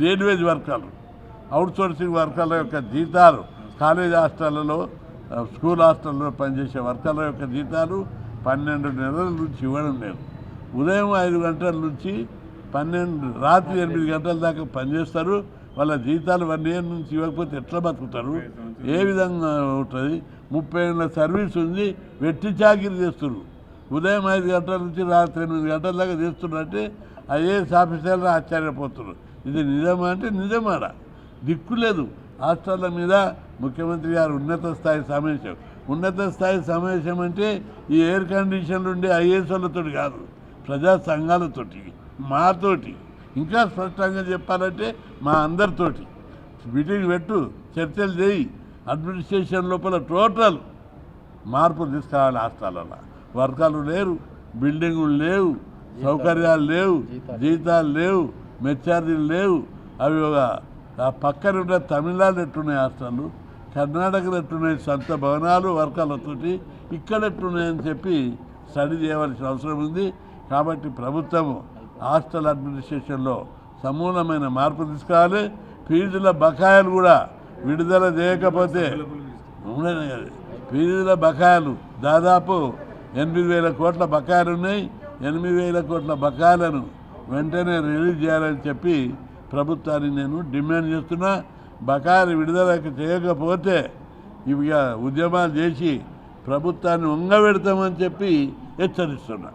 డేన్వేజ్ వర్కర్లు అవుట్సోర్సింగ్ వర్కర్ల యొక్క జీతాలు కాలేజ్ హాస్టళ్ళలో స్కూల్ హాస్టల్లో పనిచేసే వర్కర్ల యొక్క జీతాలు పన్నెండు నెలల నుంచి ఇవ్వడం లేదు. ఉదయం ఐదు గంటల నుంచి పన్నెండు రాత్రి ఎనిమిది గంటల దాకా పనిచేస్తారు. వాళ్ళ జీతాలు వన్ ఇయర్ నుంచి ఇవ్వకపోతే ఎట్లా బతుకుతారు? ఏ విధంగా ఉంటుంది? ముప్పై ఏళ్ళ సర్వీస్ ఉంది వెట్టి చాకిరి చేస్తున్నారు ఉదయం ఐదు గంటల నుంచి రాత్రి ఎనిమిది గంటల దాకా చేస్తున్నారంటే ఐఏఎస్ ఆఫీసర్లు ఆశ్చర్యపోతున్నారు ఇది నిజమా అంటే నిజమాడ? దిక్కు లేదు. హాస్టళ్ళ మీద ముఖ్యమంత్రి గారు ఉన్నత స్థాయి సమావేశం. ఉన్నత స్థాయి సమావేశం అంటే ఈ ఎయిర్ కండిషన్లు ఉండే ఐఏఎస్లతో కాదు ప్రజా సంఘాలతోటి మాతోటి. ఇంకా స్పష్టంగా చెప్పాలంటే మా అందరితోటి. మీటింగ్ పెట్టు చర్చలు చేయి. అడ్మినిస్ట్రేషన్ లోపల టోటల్ మార్పులు తీసుకురావాలి రాష్ట్రాలలో. వర్గాలు లేరు బిల్డింగులు లేవు సౌకర్యాలు లేవు జీతాలు లేవు. మెచ్చార్జీలు లేవు. అవి ఒక ఆ పక్కన ఉన్న తమిళనాడు ఎట్టున్నాయి హాస్టళ్ళు? కర్ణాటకలో ఎట్టున్నాయి సొంత భవనాలు వర్గాలతోటి ఇక్కడ ఎట్టున్నాయని చెప్పి స్టడీ చేయవలసిన అవసరం ఉంది. కాబట్టి ప్రభుత్వము హాస్టల్ అడ్మినిస్ట్రేషన్లో సమూలమైన మార్పు తీసుకురావాలి ఫీజుల బకాయిలు కూడా విడుదల చేయకపోతే అవునండి కదా. ఫీజుల బకాయిలు దాదాపు ఎనిమిది వేల కోట్ల బకాయిలు ఉన్నాయి ఎనిమిది వేల కోట్ల బకాయిలను వెంటనే రిలీజ్ చేయాలని చెప్పి ప్రభుత్వాన్ని నేను డిమాండ్ చేస్తున్నా. బకాయిలు విడుదల చేయకపోతే ఇవి ఉద్యమాలు చేసి ప్రభుత్వాన్ని ఉంగబెడతామని చెప్పి హెచ్చరిస్తున్నా.